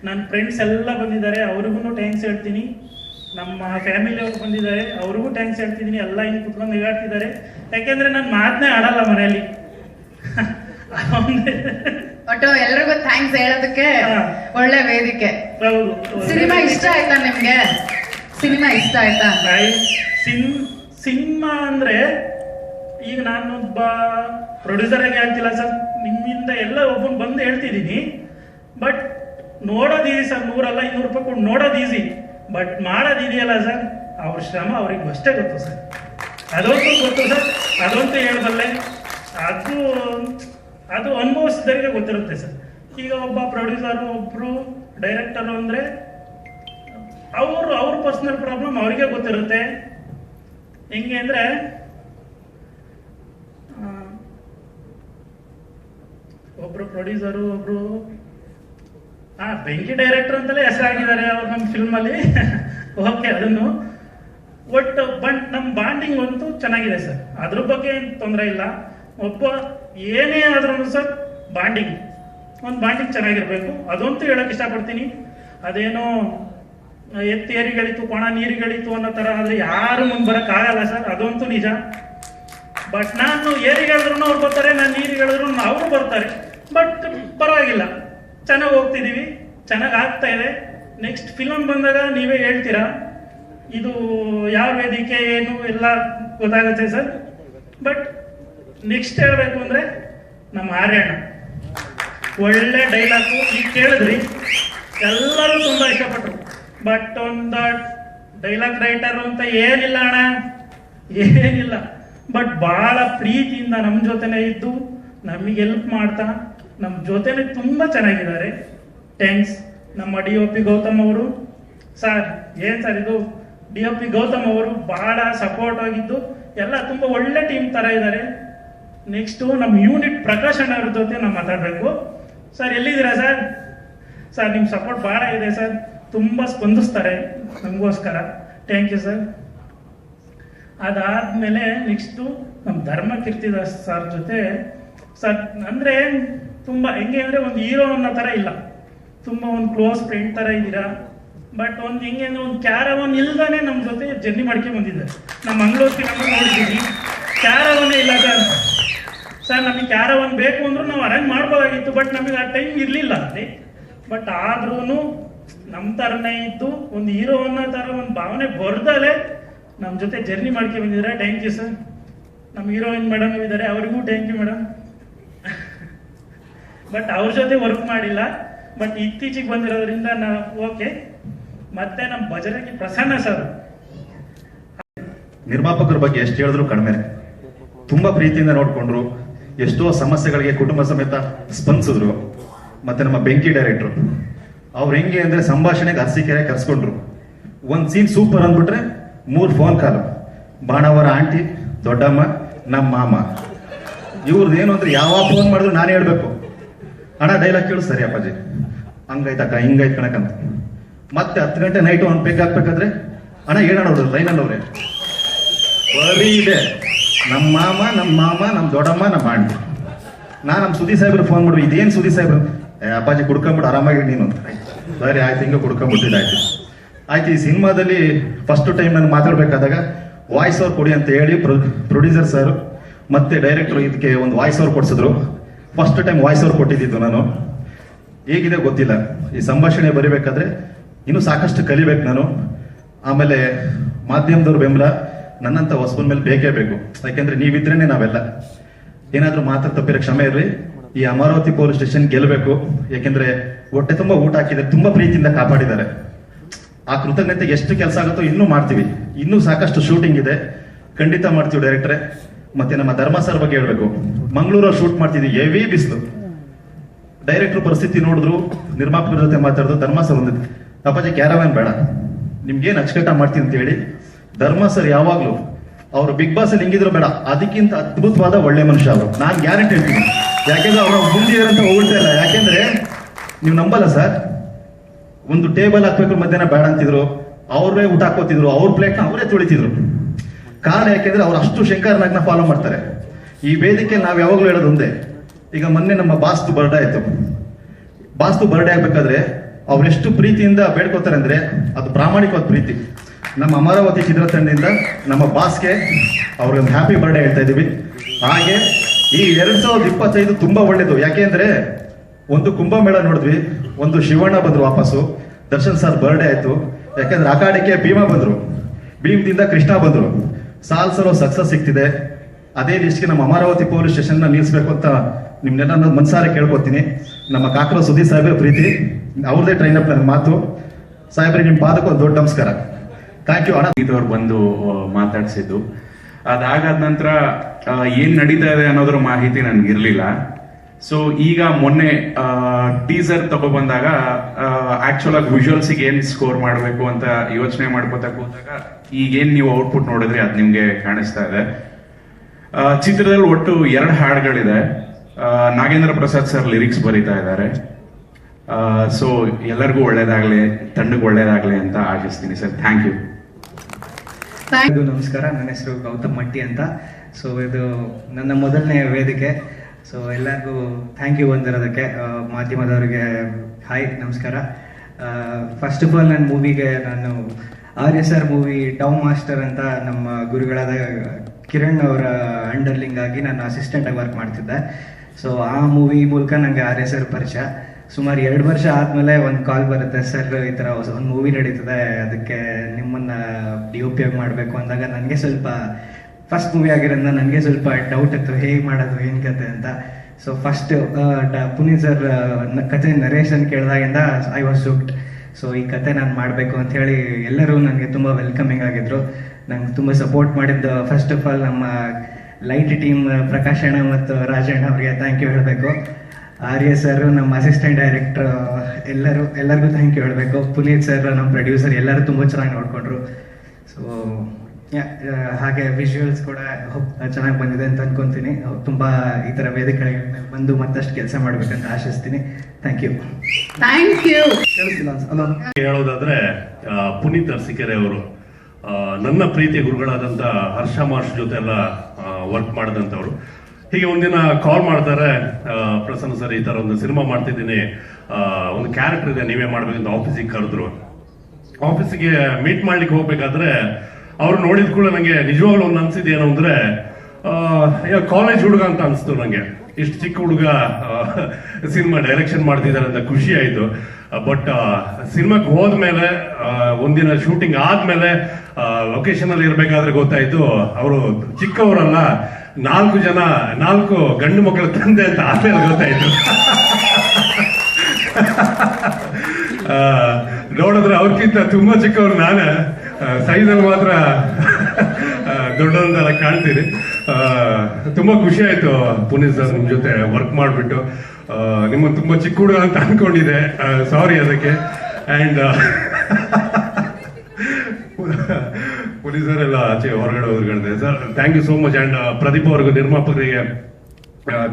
ನನ್ನ ಫ್ರೆಂಡ್ಸ್ ಎಲ್ಲ ಬಂದಿದ್ದಾರೆ, ಅವ್ರಿಗೂ ಟ್ಯಾಂಕ್ಸ್ ಹೇಳ್ತೀನಿ. ನಮ್ಮ ಫ್ಯಾಮಿಲಿ ಅವ್ರು ಬಂದಿದ್ದಾರೆ ಅವ್ರಿಗೂ ಟ್ಯಾಂಕ್ಸ್ ಹೇಳ್ತಿದ್ದೀನಿ ಎಲ್ಲ ಹಿಂಗೆ ಕುತ್ಕೊಂಡು ನಿಗಾಡ್ತಿದ್ದಾರೆ ಯಾಕೆಂದ್ರೆ ನಾನು ಮಾತನ್ನೇ ಆಡಲ್ಲ ಮನೆಯಲ್ಲಿ. ಒಟ್ಟು ಎಲ್ರಿಗೂ ಥ್ಯಾಂಕ್ಸ್ ಹೇಳೋದಕ್ಕೆ. ಒಳ್ಳೆ ವೇದಿಕೆ. ಸಿನಿಮಾ ಇಷ್ಟ ಆಯ್ತಾ ನಿಮ್ಗೆ? ಸಿನಿಮಾ ಇಷ್ಟ ಆಯ್ತಾ? ಸಿನ್ ಸಿನಿಮಾ ಅಂದ್ರೆ ಈಗ ನಾನೊಬ್ಬ ಪ್ರೊಡ್ಯೂಸರ್ ಆಗಿ ಹೇಳ್ತಿಲ್ಲ ಸರ್. ನಿಮ್ಮಿಂದ ಎಲ್ಲ ಒಬ್ಬನ್ ಬಂದು ಹೇಳ್ತಿದ್ದೀನಿ. ಬಟ್ ನೋಡೋದು ಈಸಿ ಸರ್ ನೂರಲ್ಲ ಇನ್ನೂರು ರೂಪಾಯಿ ಕೊಟ್ಟು ನೋಡೋದು ಈಸಿ ಬಟ್ ಮಾಡೋದಿದೆಯಲ್ಲ ಸರ್? ಅವ್ರ ಶ್ರಮ ಅವ್ರಿಗೆ ಅಷ್ಟೇ ಗೊತ್ತು ಸರ್. ಅದಂತೂ ಗೊತ್ತು ಸರ್. ಅದಂತೂ ಹೇಳಬಲ್ಲೆ. ಅದು ಅದು ಅನುಭವಿಸಿದವರಿಗೆ ಗೊತ್ತಿರುತ್ತೆ ಸರ್. ಈಗ ಒಬ್ಬ ಪ್ರೊಡ್ಯೂಸರ್ ಒಬ್ಬರು ಡೈರೆಕ್ಟರ್ ಅಂದರೆ ಅವರು, ಅವ್ರ ಪರ್ಸ್ನಲ್ ಪ್ರಾಬ್ಲಮ್ ಅವ್ರಿಗೆ ಗೊತ್ತಿರುತ್ತೆ. ಹೆಂಗೆ ಅಂದರೆ ಒಬ್ಬರು ಪ್ರೊಡ್ಯೂಸರು ಒಬ್ರು ಆ ಬೆಂಕಿ ಡೈರೆಕ್ಟರ್ ಅಂತಲೇ ಹೆಸರಾಗಿದ್ದಾರೆ ಅವ್ರು ನಮ್ಮ ಫಿಲ್ಮ್ ಅಲ್ಲಿ ಓಕೆ ಅದನ್ನು. ಒಟ್ಟು ಬಂಟ್ ನಮ್ಮ ಬಾಂಡಿಂಗ್ ಅಂತೂ ಚೆನ್ನಾಗಿದೆ ಸರ್. ಅದ್ರ ಬಗ್ಗೆ ಏನು ತೊಂದರೆ ಇಲ್ಲ. ಒಬ್ಬ ಏನೇ ಆದ್ರೂ ಸರ್ ಬಾಂಡಿಂಗ್ ಒಂದು ಬಾಂಡಿಂಗ್ ಚೆನ್ನಾಗಿರ್ಬೇಕು. ಅದಂತೂ ಹೇಳಕ್ ಇಷ್ಟಪಡ್ತೀನಿ. ಅದೇನೋ ಎತ್ತಿ ಏರಿಗಳಿತು ಕೊಣ ನೀರಿಗಳಿತು ಅನ್ನೋ ತರ ಆದ್ರೆ ಯಾರು ಮುಂದೆ ಬರೋಕ್ಕಾಗಲ್ಲ ಸರ್. ಅದಂತೂ ನಿಜ. ಬಟ್ ನಾನು ಏರಿಗಳಿದ್ರು ಅವ್ರು ಬರ್ತಾರೆ, ನಾನು ನೀರಿಗಳಿದ್ರು ಅವರು ಬರ್ತಾರೆ. ಬಟ್ ಪರವಾಗಿಲ್ಲ. ಚೆನ್ನಾಗಿ ಹೋಗ್ತಿದ್ದೀವಿ ಚೆನ್ನಾಗಿ ಆಗ್ತಾ ಇದೆ. ನೆಕ್ಸ್ಟ್ ಫಿಲಮ್ ಬಂದಾಗ ನೀವೇ ಹೇಳ್ತೀರಾ? ಇದು ಯಾವ ವೇದಿಕೆ, ಏನು ಎಲ್ಲ ಗೊತ್ತಾಗುತ್ತೆ ಸರ್. ಬಟ್ ನೆಕ್ಸ್ಟ್ ಹೇಳಬೇಕು ಅಂದ್ರೆ ನಮ್ಮ ಆರ್ಯಣ್ಣ. ಒಳ್ಳೆ ಡೈಲಾಗು ಈಗ ಕೇಳಿದ್ರಿ. ಎಲ್ಲರೂ ತುಂಬಾ ಇಷ್ಟಪಟ್ಟರು ಬಟ್ ಒಂದು ಡೈಲಾಗ್ ರೈಟರ್ ಅಂತ ಏನಿಲ್ಲ ಅಣ್ಣ. ಏನಿಲ್ಲ. ಬಟ್ ಬಹಳ ಪ್ರೀತಿಯಿಂದ ನಮ್ಮ ಜೊತೆನೇ ಇದ್ದು, ನಮಗೆ ಹೆಲ್ಪ್ ಮಾಡ್ತಾ ನಮ್ಮ ಜೊತೆನೆ ತುಂಬಾ ಚೆನ್ನಾಗಿದ್ದಾರೆ. ಥ್ಯಾಂಕ್ಸ್ ನಮ್ಮ ಡಿ ಒ ಪಿ ಗೌತಮ್ ಅವರು. ಸರ್ ಏನ್ ಸರ್ ಇದು? ಡಿ ಒ ಪಿ ಗೌತಮ್ ಅವರು ಬಹಳ ಸಪೋರ್ಟ್ ಆಗಿದ್ದು, ಎಲ್ಲ ತುಂಬಾ ಒಳ್ಳೆ ಟೀಮ್ ತರ ಇದ್ದಾರೆ. ನೆಕ್ಸ್ಟ್ ನಮ್ಮ ಯೂನಿಟ್ ಪ್ರಕಾಶ್ ಅಣ್ಣ ಅವ್ರ ಜೊತೆ ನಾವು ಮಾತಾಡಬೇಕು. ಸರ್ ಎಲ್ಲಿದ್ದೀರಾ ಸರ್ ಸರ್ ನಿಮ್ಮ ಸಪೋರ್ಟ್ ಭಾಳ ಇದೆ ಸರ್ ತುಂಬ ಸ್ಪಂದಿಸ್ತಾರೆ ನಮಗೋಸ್ಕರ. ಥ್ಯಾಂಕ್ ಯು ಸರ್ ಅದಾದಮೇಲೆ ನೆಕ್ಸ್ಟು ನಮ್ಮ ಧರ್ಮ ಕೀರ್ತಿದಾಸ್ ಸರ್ ಜೊತೆ. ಸರ್ ಅಂದರೆ ತುಂಬ, ಹೆಂಗೆ ಅಂದರೆ ಒಂದು ಹೀರೋ ಅನ್ನೋ ಥರ ಇಲ್ಲ. ತುಂಬ ಒಂದು ಕ್ಲೋಸ್ ಫ್ರೆಂಡ್ ಥರ ಇದ್ದೀರಾ? ಬಟ್ ಒಂದು ಹೆಂಗೆ ಅಂದರೆ ಒಂದು ಕ್ಯಾರವನ್ ಇಲ್ದಾನೆ ನಮ್ಮ ಜೊತೆ ಜರ್ನಿ ಮಾಡ್ಕೊಂಡು ಬಂದಿದ್ದಾರೆ. ನಮ್ಮ ಮಂಗಳೂರು ಫಿಲಮ್ ನೋಡಿದ್ದೀವಿ ಕ್ಯಾರವನ್ನೇ ಇಲ್ಲ ಸರ್. ಸರ್, ನಮಗೆ ಕ್ಯಾರವನ್ ಬೇಕು ಅಂದ್ರೂ ನಾವು ಅರೇಂಜ್ ಮಾಡ್ಬೋದಾಗಿತ್ತು ಬಟ್ ನಮಗೆ ಆ ಟೈಮ್ ಇರಲಿಲ್ಲ ಅಲ್ಲಿ. ಬಟ್ ಆದ್ರೂ ನಮ್ಮ ಥರನೇ ಇದ್ದು, ಒಂದು ಹೀರೋ ಅನ್ನೋ ಥರ ಒಂದು ಭಾವನೆ ಬರ್ದಲೆ ನಮ್ಮ ಜೊತೆ ಜರ್ನಿ ಮಾಡ್ಕೊಂಡು ಬಂದಿದ್ದಾರೆ? ಥ್ಯಾಂಕ್ ಯು ಸರ್ ನಮ್ಮ ಹೀರೋಯಿನ್ ಮೇಡಮ್ ಇದ್ದಾರೆ. ಅವರಿಗೂ ಥ್ಯಾಂಕ್ ಯು ಮೇಡಮ್ ಬಟ್ ಅವ್ರ ಜೊತೆ ವರ್ಕ್ ಮಾಡಿಲ್ಲ. ಬಟ್ ಇತ್ತೀಚೆಗೆ ಬಂದಿರೋದ್ರಿಂದ ನಾ ಓಕೆ ಮತ್ತೆ ನಮ್ಮ ಭಜರಂಗಿ ಪ್ರಸನ್ನ ಸರ್ ನಿರ್ಮಾಪಕರ ಬಗ್ಗೆ ಎಷ್ಟು ಹೇಳಿದ್ರು ಕಡಿಮೆ. ತುಂಬಾ ಪ್ರೀತಿಯಿಂದ ನೋಡ್ಕೊಂಡ್ರು. ಎಷ್ಟೋ ಸಮಸ್ಯೆಗಳಿಗೆ ಕುಟುಂಬ ಸಮೇತ ಸ್ಪಂದಿಸಿದ್ರು. ಮತ್ತೆ ನಮ್ಮ ಬೆಂಕಿ ಡೈರೆಕ್ಟ್ರು ಅವ್ರು ಹೆಂಗೆ ಅಂದ್ರೆ ಸಂಭಾಷಣೆಗೆ ಅರಸೀಕೆರೆ ಕರ್ಸ್ಕೊಂಡ್ರು. ಒಂದ್ ಸೀನ್ ಸೂಪರ್ ಅಂದ್ಬಿಟ್ರೆ ಮೂರ್ ಫೋನ್ ಕಾಲ್ ಬಾಣವರ ಆಂಟಿ, ದೊಡ್ಡಮ್ಮ ನಮ್ಮ ಮಾಮ. ಇವ್ರದ್ದು ಏನು ಅಂದ್ರೆ ಯಾವ ಫೋನ್ ಮಾಡಿದ್ರು ನಾನು ಹೇಳ್ಬೇಕು. ಅಣ್ಣ ಡೈಲಾಗ್ ಕೇಳು ಸರಿ ಅಪ್ಪಾಜಿ. ಹಂಗೈತಕ್ಕ ಹಿಂಗೈತ್ ಕಣಕಂತ ಮತ್ತೆ ಹತ್ತು ಗಂಟೆ ನೈಟು ಒಂದು ಪೇಕ್ ಹಾಕ್ಬೇಕಾದ್ರೆ ಅಣ್ಣ ಏನಾಡೋರು ಲೈನ್ ಅಲ್ಲಿ ಅವ್ರೆ ಬರೀ ಇದೆ. ನಮ್ಮ ಮಾಮ ನಮ್ಮ ಮಾಮ ನಮ್ಮ ದೊಡ್ಡಮ್ಮ ನಮ್ಮ ಆಂಟಿ. ನಾ ನಮ್ಮ ಸುದಿ ಸಾಹೇಬ್ರು ಫೋನ್ ಮಾಡ್ಬಿ ಇದೇನು ಸುದಿ ಸಾಹೇಬ್ರು? ಏ, ಅಪ್ಪಾಜಿ ಕುಡ್ಕೊಂಬಿಟ್ಟು ಆರಾಮಾಗಿ ನೀನು ಅಂತ. ಸರಿ, ಆಯ್ತು, ಹಿಂಗೆ ಕುಡ್ಕೊಂಬಿಟ್ಟಿದ್ದಾಯ್ತು ಆಯ್ತು. ಈ ಸಿನಿಮಾದಲ್ಲಿ ಫಸ್ಟ್ ಟೈಮ್ ನಾನು ಮಾತಾಡ್ಬೇಕಾದಾಗ ವಾಯ್ಸ್ ಓವರ್ ಕೊಡಿ ಅಂತ ಹೇಳಿ ಪ್ರೊಡ್ಯೂಸರ್ ಸರ್ ಮತ್ತೆ ಡೈರೆಕ್ಟರ್ ಇದಕ್ಕೆ ಒಂದು ವಾಯ್ಸ್ ಅವ್ರು ಕೊಡ್ಸಿದ್ರು. ಫಸ್ಟ್ ಟೈಮ್ ವಾಯ್ಸ್ ಅವ್ರು ಕೊಟ್ಟಿದ್ದು ನಾನು. ಹೇಗಿದೆ ಗೊತ್ತಿಲ್ಲ. ಈ ಸಂಭಾಷಣೆ ಬರಿಬೇಕಾದ್ರೆ ಇನ್ನೂ ಸಾಕಷ್ಟು ಕಲಿಬೇಕು ನಾನು. ಆಮೇಲೆ ಮಾಧ್ಯಮದವ್ರ ಬೆಂಬಲ, ನನ್ನಂತ ಹೊಸಬನ ಮೇಲೆ ಬೇಕೇ ಬೇಕು. ಯಾಕೆಂದ್ರೆ ನೀವಿದ್ರೇನೆ ನಾವೆಲ್ಲ. ಏನಾದರೂ ಮಾತ್ರ ತಪ್ಪಿರೋ ಕ್ಷಮೆ ಇರ್ರಿ ಈ ಅಮರಾವತಿ ಪೊಲೀಸ್ ಸ್ಟೇಷನ್ ಗೆಲ್ಲಬೇಕು ಯಾಕೆಂದ್ರೆ ಹೊಟ್ಟೆ ತುಂಬಾ ಊಟ ಹಾಕಿದ್ರೆ ತುಂಬಾ ಪ್ರೀತಿಯಿಂದ ಕಾಪಾಡಿದ್ದಾರೆ. ಆ ಕೃತಜ್ಞತೆ ಎಷ್ಟು ಕೆಲಸ ಆಗುತ್ತೋ ಇನ್ನೂ ಮಾಡ್ತೀವಿ. ಇನ್ನೂ ಸಾಕಷ್ಟು ಶೂಟಿಂಗ್ ಇದೆ. ಖಂಡಿತ ಮಾಡ್ತೀವಿ ಡೈರೆಕ್ಟ್ರೆ ಮತ್ತೆ ನಮ್ಮ ಧರ್ಮ ಸರ್ ಬಗ್ಗೆ ಹೇಳ್ಬೇಕು. ಮಂಗಳೂರಲ್ಲಿ ಶೂಟ್ ಮಾಡ್ತಿದ್ವಿ ಹೆವಿ ಬಿಸಿಲು. ಡೈರೆಕ್ಟರ್ ಪರಿಸ್ಥಿತಿ ನೋಡಿದ್ರು ನಿರ್ಮಾಪಕರ ಜೊತೆ ಮಾತಾಡಿದ್ರು, ಧರ್ಮ ಸರ್ ಒಂದು ಅಪ್ಪಾಜಿ ಕ್ಯಾರವ್ಯಾನ್ ಬೇಡ. ನಿಮ್ಗೇನು ಅಚ್ಚುಕಟ್ಟ ಮಾಡ್ತೀನಿ ಅಂತ ಹೇಳಿ, ಧರ್ಮ ಸರ್ ಯಾವಾಗ್ಲೂ, ಅವರು ಬಿಗ್ ಬಾಸ್ ಅಲ್ಲಿ ಹಿಂಗಿದ್ರು ಬೇಡ. ಅದಕ್ಕಿಂತ ಅದ್ಭುತವಾದ ಒಳ್ಳೆ ಮನುಷ್ಯ ಅವರು. ನಾನು ಗ್ಯಾರಂಟಿ ಹೇಳ್ತೀನಿ. ಯಾಕೆಂದ್ರೆ ಅವರ ಮುಂದೆ ಅಂತ ಹೋಗ್ತಾ ಇಲ್ಲ. ಯಾಕೆಂದ್ರೆ, ನೀವು ನಂಬಲ್ಲ ಸರ್. ಒಂದು ಟೇಬಲ್ ಹಾಕ್ಬೇಕು, ಮಧ್ಯಾಹ್ನ ಬೇಡ ಅಂತಿದ್ರು. ಅವ್ರೇ ಊಟ ಹಾಕೋತಿದ್ರು ಅವ್ರ ಪ್ಲೇಟ್ನ ಅವರೇ ತೊಳಿತಿದ್ರು. ಕಾರಣ ಯಾಕೆಂದ್ರೆ ಅವ್ರು ಅಷ್ಟು ಶಂಕರನಾಗ್ನ ಫಾಲೋ ಮಾಡ್ತಾರೆ. ಈ ವೇದಿಕೆ ನಾವು ಯಾವಾಗಲೂ ಹೇಳೋದು ಒಂದೇ. ಈಗ ಮೊನ್ನೆ ನಮ್ಮ ಬಾಸ್ತು ಬರ್ಡೆ ಆಯ್ತು. ಬಾಸ್ತು ಬರ್ಡೇ ಆಗ್ಬೇಕಾದ್ರೆ ಅವ್ರೆಷ್ಟು ಪ್ರೀತಿಯಿಂದ ಬೇಡ್ಕೋತಾರೆ ಅಂದ್ರೆ ಅದು ಪ್ರಾಮಾಣಿಕವಾದ ಪ್ರೀತಿ. ನಮ್ಮ ಅಮರಾವತಿ ಚಿತ್ರತಂಡದಿಂದ ನಮ್ಮ ಬಾಸ್ಗೆ ಅವ್ರಿಗೆ ಒಂದು ಹ್ಯಾಪಿ ಬರ್ಡೇ ಹೇಳ್ತಾ ಇದೀವಿ ಹಾಗೆ ಈ ಎರಡ್ ಸಾವಿರದ ಇಪ್ಪತ್ತೈದು ತುಂಬಾ ಒಳ್ಳೇದು. ಯಾಕೆಂದ್ರೆ ಒಂದು ಕುಂಭಮೇಳ ನೋಡಿದ್ವಿ, ಒಂದು ಶಿವಣ್ಣ ಬಂದ್ರು ವಾಪಸ್ಸು. ದರ್ಶನ್ ಸರ್ ಬರ್ಡೆ ಆಯ್ತು. ಯಾಕೆಂದ್ರೆ ಅಕಾಡಿಕೆ ಭೀಮ ಬಂದ್ರು. ಭೀಮದಿಂದ ಕೃಷ್ಣ ಬಂದ್ರು. ಸಾಲ್ ಸಕ್ಸಸ್ ಸಿಗ್ತಿದೆ. ಅದೇ ಲಿಸ್ಟ್ಗೆ ನಮ್ಮ ಅಮರಾವತಿ ಪೊಲೀಸ್ ಸ್ಟೇಷನ್ ನಿಲ್ಲಿಸ್ಬೇಕು ಅಂತ ನಿಮ್ನೆಲ್ಲ ಮನ್ಸಾರೆ ಕೇಳ್ಕೊತೀನಿ. ನಮ್ಮ ಕಾಕರ ಸುದೀಪ್ ಸಾಹೇಬೇ ಪ್ರೀತಿ, ಅವ್ರದೇ ಟ್ರೈನ್ ಅಪ್ ಮಾತು. ಸಾಹೇಬ್ರಿಗೆ ನಿಮ್ಮ ಪಾದಕ್ಕೆ ಒಂದು ದೊಡ್ಡ ನಮಸ್ಕಾರ. ಥ್ಯಾಂಕ್ ಯು ಅಣ್ಣ. ಇದ್ದವ್ರು ಬಂದು ಮಾತಾಡಿಸಿದ್ದು. ಅದಾಗಾದ ನಂತರ ಏನು ನಡೀತಾ ಇದೆ ಅನ್ನೋದ್ರ ಮಾಹಿತಿ ನನ್ಗಿರ್ಲಿಲ್ಲ. ಸೊ ಈಗ ಮೊನ್ನೆ ಟೀಸರ್ ತಗೊಬಂದಾಗ ಆಕ್ಚುಲ್ ಆಗಿ ವಿಜುವಲ್ಸ್ ಏನ್ ಸ್ಕೋರ್ ಮಾಡಬೇಕು ಅಂತ ಯೋಚನೆ ಮಾಡ್ಕೋತಾ ಕೂತಾಗ ಈಗೇನ್ ನೀವು ಔಟ್ಪುಟ್ ನೋಡಿದ್ರೆ ಅದ್ ನಿಮ್ಗೆ ಕಾಣಿಸ್ತಾ ಇದೆ. ಆ, ಚಿತ್ರದಲ್ಲಿ ಒಟ್ಟು ಎರಡು ಹಾಡುಗಳಿದೆ. ಆ, ನಾಗೇಂದ್ರ ಪ್ರಸಾದ್ ಸರ್ ಲಿರಿಕ್ಸ್ ಬರೀತಾ ಇದ್ದಾರೆ. ಸೊ ಎಲ್ಲರಿಗೂ ಒಳ್ಳೇದಾಗ್ಲಿ ತಂಡಕ್ಕೆ ಒಳ್ಳೇದಾಗ್ಲಿ ಅಂತ ಆಶಿಸ್ತೀನಿ ಸರ್. ಥ್ಯಾಂಕ್ ಯು ನಮಸ್ಕಾರ. ನನ್ನ ಹೆಸರು ಗೌತಮ್ ಮಟ್ಟಿ ಅಂತ. ಸೊ ಇದು ನನ್ನ ಮೊದಲನೇ ವೇದಿಕೆ. ಸೊ ಎಲ್ಲರಿಗೂ ಥ್ಯಾಂಕ್ ಯು ಬಂದಿರೋದಕ್ಕೆ ಮಾಧ್ಯಮದವರಿಗೆ ಹಾಯ್ ನಮಸ್ಕಾರ. ಫಸ್ಟ್ ಆಫ್ ಆಲ್ ನನ್ನ ಮೂವಿಗೆ ನಾನು ಆರ್ ಎಸ್ ಆರ್ ಮೂವಿ ಡೌನ್ ಮಾಸ್ಟರ್ ಅಂತ ನಮ್ಮ ಗುರುಗಳಾದ ಕಿರಣ್ ಅವರ ಅಂಡರ್ಲಿಂಗ್ ಆಗಿ ನಾನು ಅಸಿಸ್ಟೆಂಟ್ ಆಗಿ ವರ್ಕ್ ಮಾಡ್ತಿದ್ದೆ. ಸೊ ಆ ಮೂವಿ ಮೂಲಕ ನನಗೆ ಆರ್ ಎಸ್ ಆರ್ ಪರಿಚಯ. ಸುಮಾರು ಎರಡು ವರ್ಷ ಆದ್ಮೇಲೆ ಒಂದು ಕಾಲ್ ಬರುತ್ತೆ ಸರ್ ಈ ಥರ ಒಂದು ಮೂವಿ ನಡೀತದೆ, ಅದಕ್ಕೆ ನಿಮ್ಮನ್ನ ಡಿ ಒ ಮಾಡಬೇಕು ಅಂದಾಗ ನನಗೆ ಸ್ವಲ್ಪ ಫಸ್ಟ್ ಮೂವಿ ಆಗಿರೋದ್ರಿಂದ ನನಗೆ ಸ್ವಲ್ಪ ಡೌಟ್ ಇತ್ತು ಹೇಗೆ ಮಾಡೋದು, ಏನು ಕತೆ ಅಂತ. ಸೊ ಫಸ್ಟ್ ಪುನೀತ್ ಸರ್ ಕತೆ ನರೇಶನ್ ಕೇಳಿದಾಗಿಂದ ಐ ವಾಸ್ ಸುಕ್ಟ್ ಸೊ ಈ ಕತೆ ನಾನು ಮಾಡಬೇಕು ಅಂತ ಹೇಳಿ ಎಲ್ಲರೂ ನನಗೆ ತುಂಬ ವೆಲ್ಕಮಿಂಗ್ ಆಗಿದ್ರು. ನಂಗೆ ತುಂಬ ಸಪೋರ್ಟ್ ಮಾಡಿದ್ದು. ಫಸ್ಟ್ ಆಫ್ ಆಲ್ ನಮ್ಮ ಲೈಟ್ ಟೀಮ್ ಪ್ರಕಾಶ್ ಅಣ್ಣ ಮತ್ತು ರಾಜಣ್ಣ ಅವರಿಗೆ ಥ್ಯಾಂಕ್ ಯು ಹೇಳಬೇಕು. ಆರ್ಯ ಸರ್ ನಮ್ಮ ಅಸಿಸ್ಟೆಂಟ್ ಡೈರೆಕ್ಟರ್ ಎಲ್ಲರೂ, ಎಲ್ಲರಿಗೂ ಥ್ಯಾಂಕ್ ಯು ಹೇಳಬೇಕು. ಪುನೀತ್ ಸರ್ ನಮ್ಮ ಪ್ರೊಡ್ಯೂಸರ್ ಎಲ್ಲರೂ ತುಂಬ ಚೆನ್ನಾಗಿ ನೋಡಿಕೊಂಡ್ರು. ಸೊ ಹಾಗೆ ವಿಜುವಲ್ಸ್ ಕೂಡ ಚೆನ್ನಾಗಿ ಬಂದಿದೆ ಅಂತ ಅನ್ಕೊಂತೀನಿ. ತುಂಬಾ ಈ ತರ ವೇದಿಕೆಗಳಿಗೆ ಬಂದು ಮತ್ತಷ್ಟು ಕೆಲಸ ಮಾಡ್ಬೇಕಂತ ಆಶಿಸ್ತೀನಿ. ಥ್ಯಾಂಕ್ ಯು ಥ್ಯಾಂಕ್ ಯು ಹೇಳೋದಾದ್ರೆ ಪುನೀತ್ ಅರ್ಸಿಕೆರೆ ಅವರು ಆ, ನನ್ನ ಪ್ರೀತಿಯ ಗುರುಗಳಾದಂತ ಹರ್ಷ ಮಾರ್ಷ್ ಜೊತೆ ಎಲ್ಲ ವರ್ಕ್ ಮಾಡಿದಂಥವ್ರು. ಹೀಗೆ ಒಂದಿನ ಕಾಲ್ ಮಾಡ್ತಾರೆ ಆ, ಪ್ರಸನ್ನ ಸರ್ ಈ ತರ ಒಂದು ಸಿನಿಮಾ ಮಾಡ್ತಿದ್ದೀನಿ ಆ, ಒಂದು ಕ್ಯಾರೆಕ್ಟರ್ ಇದೆ ನೀವೇ ಮಾಡ್ಬೇಕಂತ ಆಫೀಸಿಗೆ ಕರೆದ್ರು. ಆಫೀಸಿಗೆ ಮೀಟ್ ಮಾಡ್ಲಿಕ್ಕೆ ಹೋಗ್ಬೇಕಾದ್ರೆ ಅವ್ರು ನೋಡಿದ ಕೂಡ ನಂಗೆ ನಿಜವಾಗ್ಲೂ ಒಂದು ಅನ್ಸಿದ್ ಏನು ಅಂದ್ರೆ ಕಾಲೇಜ್ ಹುಡುಗ ಅಂತ ಅನ್ಸ್ತು ನಂಗೆ. ಇಷ್ಟು ಚಿಕ್ಕ ಹುಡುಗ ಸಿನಿಮಾ ಡೈರೆಕ್ಷನ್ ಮಾಡ್ತಿದ್ದಾರೆ ಅಂತ ಖುಷಿ ಆಯ್ತು. ಬಟ್ ಸಿನಿಮಾಕ್ಕೆ ಹೋದ್ಮೇಲೆ ಒಂದಿನ ಶೂಟಿಂಗ್ ಆದ್ಮೇಲೆ ಲೊಕೇಶನ್ ಅಲ್ಲಿ ಇರ್ಬೇಕಾದ್ರೆ ಗೊತ್ತಾಯ್ತು, ಅವರು ಚಿಕ್ಕವರಲ್ಲ, ನಾಲ್ಕು ಜನ, ನಾಲ್ಕು ಗಂಡು ಮಕ್ಕಳ ತಂದೆ ಅಂತ ಆದ್ಮೇಲೆ ಗೊತ್ತಾಯ್ತು. ನೋಡಿದ್ರೆ ಅವ್ರಿಗಿಂತ ತುಂಬಾ ಚಿಕ್ಕವ್ರು ನಾನೇ. ಸೈಜಲ್ಲಿ ಮಾತ್ರ ದೊಡ್ಡದಂತೆಲ್ಲ ಕಾಣ್ತೀರಿ. ತುಂಬ ಖುಷಿ ಆಯ್ತು ಪುನೀತ್ ಸರ್ ನಿಮ್ ಜೊತೆ ವರ್ಕ್ ಮಾಡಿಬಿಟ್ಟು. ನಿಮ್ಮ ತುಂಬಾ ಚಿಕ್ಕ ಹುಡುಗ ಅಂತ ಅನ್ಕೊಂಡಿದ್ದೆ. ಸಾರಿ ಅದಕ್ಕೆ. ಅಂಡ್ ಪೊಲೀಸರೆಲ್ಲ ಆಚೆ ಹೊರಗಡೆ ಹೊರಗಡೆ sir thank you so much and Pradeep ಅವ್ರಿಗೂ ನಿರ್ಮಾಪಕರಿಗೆ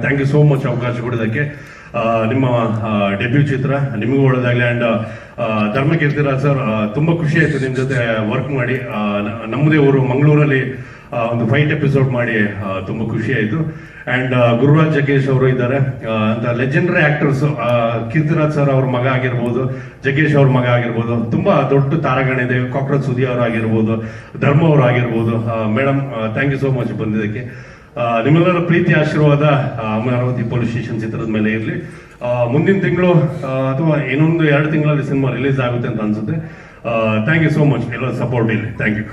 ಥ್ಯಾಂಕ್ ಯು ಸೋ ಮಚ್ ಅವಕಾಶ ಕೊಡೋದಕ್ಕೆ. ನಿಮ್ಮ ಡೆಬ್ಯೂ ಚಿತ್ರ, ನಿಮಗೂ ಒಳ್ಳೇದಾಗಲಿ ಅಂಡ್ ಧರ್ಮಕೀರ್ತಿರಾಜ್ ಸರ್ ತುಂಬಾ ಖುಷಿ ಆಯ್ತು ನಿಮ್ ಜೊತೆ ವರ್ಕ್ ಮಾಡಿ. ನಮ್ಮದೇ ಊರು ಮಂಗಳೂರಲ್ಲಿ ಒಂದು ಫೈಟ್ ಎಪಿಸೋಡ್ ಮಾಡಿ ತುಂಬಾ ಖುಷಿ ಆಯ್ತು. ಅಂಡ್ ಗುರುರಾಜ್ ಜಗ್ಗೇಶ್ ಅವರು ಇದ್ದಾರೆ. ಅಂತ ಲೆಜೆಂಡರಿ ಆಕ್ಟರ್ಸ್ ಕೀರ್ತಿರಾಜ್ ಸರ್ ಅವ್ರ ಮಗ ಆಗಿರ್ಬೋದು, ಜಗ್ಗೇಶ್ ಅವ್ರ ಮಗ ಆಗಿರ್ಬೋದು, ತುಂಬಾ ದೊಡ್ಡ ತಾರಾಗಣಿದೆ ಕಾಕ್ರೋಚ್ ಸುದಿ ಅವರು ಆಗಿರ್ಬೋದು, ಧರ್ಮ ಅವರು ಆಗಿರ್ಬೋದು. Madam thank you so much ಬಂದಿದ್ದಕ್ಕೆ. ನಿಮ್ಮೆಲ್ಲರ ಪ್ರೀತಿ ಆಶೀರ್ವಾದ ಅಮರಾವತಿ ಪೊಲೀಸ್ ಸ್ಟೇಷನ್ ಚಿತ್ರದ ಮೇಲೆ ಇರಲಿ. ಮುಂದಿನ ತಿಂಗಳು ಅಥವಾ ಇನ್ನೊಂದು ಎರಡು ತಿಂಗಳಲ್ಲಿ ಸಿನಿಮಾ ರಿಲೀಸ್ ಆಗುತ್ತೆ ಅಂತ ಅನ್ಸುತ್ತೆ. ಥ್ಯಾಂಕ್ ಯು ಸೋ ಮಚ್ ಎಲ್ಲ ಸಪೋರ್ಟ್ ಇಲ್ಲಿ. ಥ್ಯಾಂಕ್ ಯು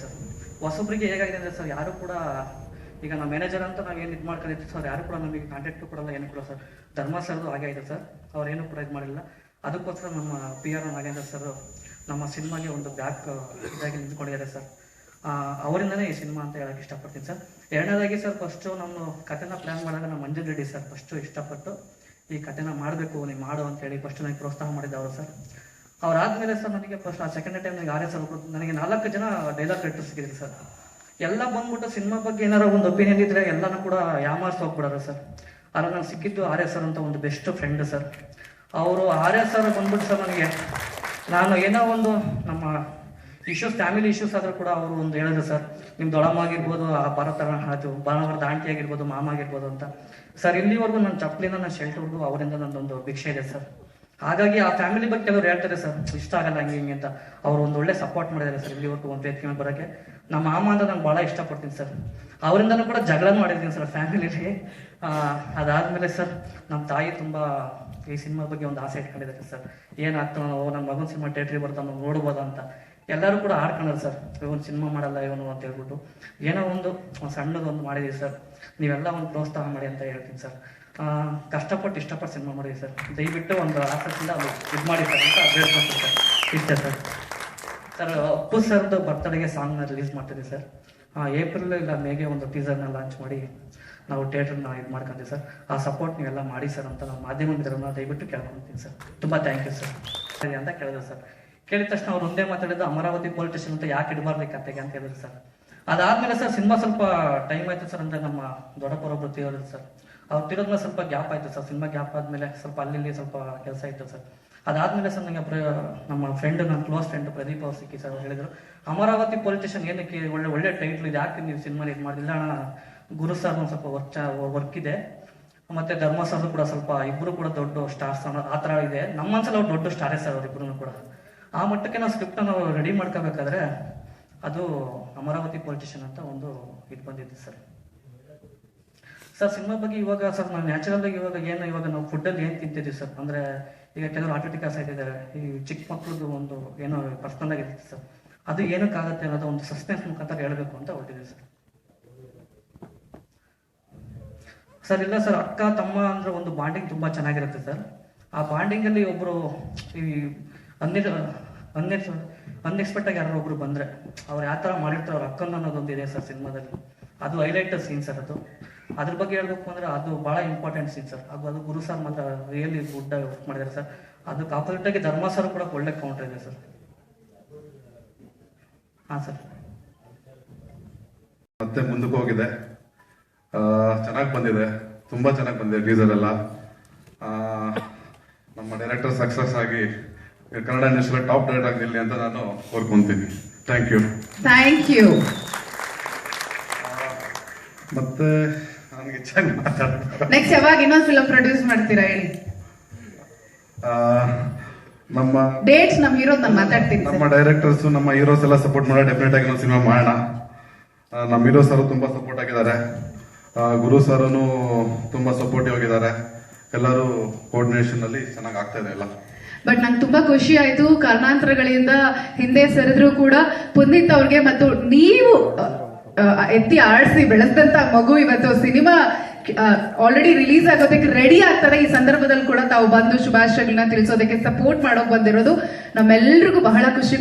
ಸರ್, ಹೊಸೊಬ್ರಿಗೆ ಹೇಗಾಗಿದೆ ಅಂದರೆ ಸರ್, ಯಾರು ಕೂಡ ಈಗ ನಮ್ಮ ಮ್ಯಾನೇಜರ್ ಅಂತ ನಾವು ಏನು ಇದು ಸರ್, ಯಾರು ಕೂಡ ನಮಗೆ ಕಾಂಟ್ಯಾಕ್ಟ್ ಕೊಡಲ್ಲ, ಏನು ಕೂಡ ಸರ್. ಧರ್ಮ ಸರ್ದು ಹಾಗೆ ಇದೆ ಸರ್. ಅವ್ರೇನು ಕೂಡ ಇದು ಮಾಡಿಲ್ಲ. ಅದಕ್ಕೋಸ್ಕರ ನಮ್ಮ ಪಿ ಆರ್ ನಾಗೇಂದ್ರ ಸರ್, ನಮ್ಮ ಸಿನಿಮಾಗೆ ಒಂದು ಬ್ಯಾಕ್, ಇದಾಗಿ ನಿಂತ್ಕೊಂಡಿದ್ದಾರೆ ಸರ್. ಅವರಿಂದನೇ ಈ ಸಿನಿಮಾ ಅಂತ ಹೇಳಕ್ಕೆ ಇಷ್ಟಪಡ್ತೀನಿ ಸರ್. ಎರಡನೇದಾಗಿ ಸರ್ ಫಸ್ಟು ನಾನು ಕಥೆನ ಪ್ಲ್ಯಾನ್ ಮಾಡಿದಾಗ ನಮ್ಮ ಮಂಜು ರೆಡ್ಡಿ ಸರ್ ಫಸ್ಟು ಇಷ್ಟಪಟ್ಟು ಈ ಕಥೆನ ಮಾಡಬೇಕು, ನೀವು ಮಾಡು ಅಂತ ಹೇಳಿ ಫಸ್ಟ್ ನನಗೆ ಪ್ರೋತ್ಸಾಹ ಮಾಡಿದ್ದವರು ಸರ್. ಅವ್ರಾದ್ಮೇಲೆ ಸರ್ ನನಗೆ ಫಸ್ಟ್ ಆ ಸೆಕೆಂಡ್ ಟೈಮ್ ನನಗೆ ಆರ್ ಎಸ್ ನನಗೆ ನಾಲ್ಕು ಜನ ಡೈಲಾಗ್ ರೈಟರ್ ಸಿಕ್ಕಿದ್ರು ಸರ್. ಎಲ್ಲ ಬಂದ್ಬಿಟ್ಟು ಸಿನಿಮಾ ಬಗ್ಗೆ ಏನಾರ ಒಂದು ಒಪಿನಿಯನ್ ಇದ್ರೆ ಎಲ್ಲಾನು ಕೂಡ ಯಾಮಾರ್ಸ್ ಹೋಗ್ಬಿಡೋರು ಸರ್. ಆದ್ರೆ ನಾನು ಸಿಕ್ಕಿದ್ದು ಆರ್ ಎಸ್ ಆರ್ ಅಂತ ಒಂದು ಬೆಸ್ಟ್ ಫ್ರೆಂಡ್ ಸರ್. ಅವರು ಆರ್ ಎಸ್ ಆರ್ ಬಂದ್ಬಿಟ್ಟು ಸರ್ ನನಗೆ ನಾನು ಏನೋ ಒಂದು ನಮ್ಮ ಇಶ್ಯೂಸ್ ಫ್ಯಾಮಿಲಿ ಇಶ್ಯೂಸ್ ಆದ್ರೂ ಕೂಡ ಅವರು ಒಂದು ಹೇಳಿದ್ರು, ಸರ್ ನಿಮ್ಮ ದೊಡಮ್ಮ ಆಗಿರ್ಬೋದು, ಆ ಭಾರತ ಅದು ಭಾನುವಾರದ ಆಂಟಿ ಆಗಿರ್ಬೋದು, ಮಾಮ ಆಗಿರ್ಬೋದು ಅಂತ. ಸರ್, ಇಲ್ಲಿವರೆಗೂ ನನ್ನ ಚಪ್ಪಲಿನ, ನನ್ನ ಶೆಲ್ಟರ್ಗೂ ಅವರಿಂದ ನಂದೊಂದು ಭಿಕ್ಷೆ ಇದೆ, ಸರ್. ಹಾಗಾಗಿ ಆ ಫ್ಯಾಮಿಲಿ ಬಗ್ಗೆ ಕೆಲವರು ಹೇಳ್ತಾರೆ, ಸರ್, ಇಷ್ಟ ಆಗಲ್ಲ, ಹಂಗೆ, ಹಿಂಗೆ ಅಂತ. ಅವ್ರು ಒಂದು ಒಳ್ಳೆ ಸಪೋರ್ಟ್ ಮಾಡಿದ್ದಾರೆ, ಸರ್, ಇಲ್ಲಿವರೆಗೂ ಒಂದು ವ್ಯಕ್ತಿ ಬರೋಕ್ಕೆ. ನಮ್ಮ ಮಾಮ ಅಂತ ನಾನು ಭಾಳ ಇಷ್ಟಪಡ್ತೀನಿ, ಸರ್. ಅವರಿಂದನೂ ಕೂಡ ಜಗಳ ಮಾಡಿದ್ದೀನಿ ಸರ್ ಫ್ಯಾಮಿಲಿಲಿ ಅದಾದಮೇಲೆ, ಸರ್, ನಮ್ಮ ತಾಯಿ ತುಂಬ ಈ ಸಿನಿಮಾ ಬಗ್ಗೆ ಒಂದು ಆಸೆ ಇಟ್ಕೊಂಡಿದ್ದಾರೆ, ಸರ್. ಏನಾಗ್ತಾನೋ ನಮ್ಮ ಮಗನ ಸಿನಿಮಾ ಥಿಯೇಟ್ರಿಗೆ ಬರ್ತಾನೋ ನೋಡ್ಬೋದಾ ಅಂತ. ಎಲ್ಲರೂ ಕೂಡ ಆಡ್ಕೊಂಡ್ರು ಸರ್. ಇವನು ಸಿನಿಮಾ ಮಾಡಲ್ಲ ಇವನು ಅಂತ ಹೇಳ್ಬಿಟ್ಟು. ಏನೋ ಒಂದು ಸಣ್ಣದೊಂದು ಮಾಡಿದೀವಿ ಸರ್. ನೀವೆಲ್ಲ ಒಂದು ಪ್ರೋತ್ಸಾಹ ಮಾಡಿ ಅಂತ ಹೇಳ್ತೀನಿ ಸರ್. ಕಷ್ಟಪಟ್ಟು ಇಷ್ಟಪಟ್ಟು ಸಿನಿಮಾ ಮಾಡಿದ್ವಿ ಸರ್. ದಯವಿಟ್ಟು ಒಂದು ಆಸಕ್ತಿಯಿಂದ ಅದು ಇದು ಮಾಡಿ ಸರ್ ಅಂತ ಬೇಡ್ಕೊಂತೀನಿ ಸರ್. ಇಷ್ಟೇ ಸರ್. ಸರ್, ಅಪ್ಪು ಸರ್ದು ಬರ್ತಡೆಗೆ ಸಾಂಗ್ನ ರಿಲೀಸ್ ಮಾಡ್ತಿದ್ದೀವಿ ಸರ್. ಏಪ್ರಿಲ್ ಇಲ್ಲ ಮೇಗೆ ಒಂದು ಟೀಸರ್ನ ಲಾಂಚ್ ಮಾಡಿ ನಾವು ಥಿಯೇಟರ್ನ ಇದು ಮಾಡ್ಕೊಂತೀವಿ ಸರ್. ಆ ಸಪೋರ್ಟ್ ನೀವೆಲ್ಲ ಮಾಡಿ ಸರ್ ಅಂತ ನಾವು ಮಾಧ್ಯಮ ದಯವಿಟ್ಟು ಕೇಳ್ಕೊಂತೀನಿ ಸರ್. ತುಂಬ ಥ್ಯಾಂಕ್ ಯು ಸರ್. ಸರಿ ಅಂತ ಕೇಳಿದೆ ಸರ್. ಕೇಳಿದ ತಕ್ಷಣ ಅವ್ರು ಒಂದೇ ಮಾತಾಡಿದ್ದು ಅಮರಾವತಿ ಪೊಲೀಸ್ ಸ್ಟೇಷನ್ ಅಂತ ಯಾಕೆ ಇಡಬಾರ್ದು ಅಂತ ಹೇಳಿದ್ರು ಸರ್. ಅದಾದ್ಮೇಲೆ ಸರ್ ಸಿನಿಮಾ ಸ್ವಲ್ಪ ಟೈಮ್ ಆಯ್ತು ಸರ್ ಅಂದ್ರೆ ನಮ್ಮ ದೊಡ್ಡಪ್ಪರೊಬ್ರು ತೀರೋದ್ರು ಸರ್. ಅವ್ರು ತಿರೋದ್ಮೇಲೆ ಸ್ವಲ್ಪ ಗ್ಯಾಪ್ ಆಯ್ತು ಸರ್. ಸಿನಿಮಾ ಗ್ಯಾಪ್ ಆದ್ಮೇಲೆ ಸ್ವಲ್ಪ ಅಲ್ಲಿ ಸ್ವಲ್ಪ ಕೆಲಸ ಇತ್ತು ಸರ್. ಅದಾದ್ಮೇಲೆ ಸರ್ ನನಗೆ ನಮ್ಮ ಫ್ರೆಂಡ್ ನನ್ನ ಕ್ಲೋಸ್ ಫ್ರೆಂಡ್ ಪ್ರದೀಪ್ ಅವ್ರು ಸಿಕ್ಕಿ ಸರ್ ಹೇಳಿದ್ರು, ಅಮರಾವತಿ ಪೊಲೀಸ್ ಸ್ಟೇಷನ್ ಏನಕ್ಕೆ ಒಳ್ಳೆ ಒಳ್ಳೆ ಟೈಟ್ಲ್ ಇದೆ? ಯಾಕೆ ನೀವು ಸಿನಿಮಾ ಇದು ಮಾಡಿಲ್ಲ ಅಣ್ಣ, ಗುರು ಸರ್ ಒಂದು ಸ್ವಲ್ಪ ವರ್ಕ್ ವರ್ಕ್ ಇದೆ. ಮತ್ತೆ ಧರ್ಮ ಸರ್ ಕೂಡ ಸ್ವಲ್ಪ ಇಬ್ರು ಕೂಡ ದೊಡ್ಡ ಸ್ಟಾರ್ಸ್ ಆ ಥರ ಇದೆ. ನಮ್ಮ ಮನ್ಸಲ್ಲಿ ಅವ್ರು ದೊಡ್ಡ ಸ್ಟಾರೇ ಸರ್ ಅವ್ರಿಬ್ರು ಕೂಡ. ಆ ಮಟ್ಟಕ್ಕೆ ನಾವು ಸ್ಕ್ರಿಪ್ಟ್ ನಾವು ರೆಡಿ ಮಾಡ್ಕೋಬೇಕಾದ್ರೆ ಅದು ಅಮರಾವತಿ ಪೊಲಿಟಿಷಿಯನ್ ಅಂತ ಒಂದು ಇದು ಬಂದಿತ್ತು ಸರ್. ಸರ್ ಸಿನಿಮಾ ಬಗ್ಗೆ ಇವಾಗ ಸರ್, ನಾವು ನ್ಯಾಚುರಲ್ ಆಗಿ ಇವಾಗ ಏನು ಇವಾಗ ನಾವು ಫುಡ್ಡಲ್ಲಿ ಏನು ತಿಂತಿದ್ದೀವಿ ಸರ್? ಅಂದ್ರೆ ಈಗ ಕೆಲವರು ಆಟೋಟಿಕಾಸ್ ಆಗ್ತಿದ್ದಾರೆ ಈ ಚಿಕ್ಕ ಮಕ್ಕಳದ್ದು ಒಂದು ಏನೋ ಪರ್ಸನಲ್ ಆಗಿರುತ್ತೆ ಸರ್. ಅದು ಏನಕ್ಕಾಗತ್ತೆ ಅನ್ನೋದು ಒಂದು ಸಸ್ಪೆನ್ಸ್ ಮುಖಾಂತರ ಹೇಳಬೇಕು ಅಂತ ಹೊರಟಿದೆ ಸರ್. ಸರ್, ಇಲ್ಲ ಸರ್, ಅಕ್ಕ, ತಮ್ಮ ಅಂದ್ರೆ ಒಂದು ಬಾಂಡಿಂಗ್ ತುಂಬಾ ಚೆನ್ನಾಗಿರುತ್ತೆ ಸರ್. ಆ ಬಾಂಡಿಂಗ್ ಅಲ್ಲಿ ಒಬ್ರು ಈ ಅನ್ಯ ಅನ್ಯ ಅನ್ಎಕ್ಸ್ಪೆಕ್ಟ್ ಆಗಿ ಯಾರೋ ಒಬ್ರು ಬಂದ್ರೆ, ಅವ್ರು ಯಾವ ತರ ಮಾಡಿರ್ತಾರೆ ಅವ್ರ ಅಕ್ಕನ ಅನ್ನೋದೊಂದು ಇದೆ ಸರ್ ಸಿನಿಮಾದಲ್ಲಿ. ಅದು ಹೈಲೈಟ್ ಸೀನ್ ಸರ್ ಅದು. ಅದ್ರ ಬಗ್ಗೆ ಹೇಳ್ಬೇಕು ಅಂದ್ರೆ ಅದು ಬಹಳ ಇಂಪಾರ್ಟೆಂಟ್ ಸೀನ್ ಸರ್. ಅದು ಅದು ಗುರು ಸರ್ ಮಾತ್ರ ರಿಯಲಿ ಗುಡ್ ವರ್ಕ್ ಮಾಡಿದ್ದಾರೆ ಸರ್. ಅದಕ್ಕೆ ಆಪೋಸಿಟ್ ಆಗಿ ಧರ್ಮ ಸರ್ ಕೂಡ ಒಳ್ಳೆ ಕೌಂಟರ್ ಇದೆ ಸರ್. ಹಾ ಸರ್. ಮತ್ತೆ ಮುಂದಕ್ಕೆ ಹೋಗಿದೆ. ಚೆನ್ನಾಗಿ ಬಂದಿದೆ. ತುಂಬಾ ಚೆನ್ನಾಗಿ ಬಂದಿದೆ ಟೀಸರ್ ಎಲ್ಲ. ನಮ್ಮ ಡೈರೆಕ್ಟರ್ ಸಕ್ಸಸ್ ಆಗಿ ಕನ್ನಡ ನ್ಯೂಸ್ ಟಾಪ್ ಡೈರೆಕ್ಟರ್ ಆಗಿ ನಿಲ್ಲಿ ಅಂತ ನಾನು ಕೋರ್ಕೊಂತೀನಿ. ಥ್ಯಾಂಕ್ ಯು ಥ್ಯಾಂಕ್ ಯು ಮತ್ತೆ ನನಗೆ ಚೆನ್ನಾಗಿ ಮಾತಾಡ್ತಾರೆ ನೆಕ್ಸ್ಟ್ ಯಾವಾಗ ಇನ್ನೊಂದು ಫಿಲಮ್ ಪ್ರೊಡ್ಯೂಸ್ ಮಾಡ್ತೀರಾ ಹೇಳಿ? ನಮ್ಮ ಡೇಟ್ಸ್ ನಮ್ಮ ಹೀರೋ ನಾನು ಮಾತಾಡ್ತೀನಿ ನಮ್ಮ ಡೈರೆಕ್ಟರ್ಸ್ ನಮ್ಮ ಹೀರೋಸ್ ಎಲ್ಲ ಸಪೋರ್ಟ್ ಮಾಡೋ ಡೆಫಿನೆಟ್ ಆಗಿ ನಾವು ಸಿನಿಮಾ ಮಾಡೋಣ. ನಮ್ಮ ಹೀರೋ ಸರ್ ತುಂಬಾ ಸಪೋರ್ಟ್ ಆಗಿದ್ದಾರೆ. ಗುರು ಸರನು ತುಂಬಾ ಸಪೋರ್ಟಿವ್ ಆಗಿದ್ದಾರೆ. ಎಲ್ಲರೂ ಕೋಆರ್ಡಿನೇಷನ್ ಅಲ್ಲಿ ಚೆನ್ನಾಗಿ ಆಗ್ತಾ ಇದೆ ಎಲ್ಲ. ಬಟ್ ನಂಗೆ ತುಂಬಾ ಖುಷಿ ಆಯ್ತು ಕಾರಣಾಂತರಗಳಿಂದ ಹಿಂದೆ ಸರಿದ್ರು ಕೂಡ ಪುನೀತ್ ಅವ್ರಿಗೆ ಮತ್ತು ನೀವು ಎತ್ತಿ ಆಡಿಸಿ ಬೆಳೆಸಿದಂತ ಮಗು ಇವತ್ತು ಸಿನಿಮಾ ಆಲ್ರೆಡಿ ರಿಲೀಸ್ ಆಗೋದಕ್ಕೆ ರೆಡಿ ಆಗ್ತಾರೆ ಈ ಸಂದರ್ಭದಲ್ಲಿ ಕೂಡ ತಾವು ಬಂದು ಶುಭಾಶಯಗಳನ್ನ ತಿಳಿಸೋದಕ್ಕೆ ಸಪೋರ್ಟ್ ಮಾಡೋಕೆ ಬಂದಿರೋದು ನಮ್ಮೆಲ್ರಿಗೂ ಬಹಳ ಖುಷಿ.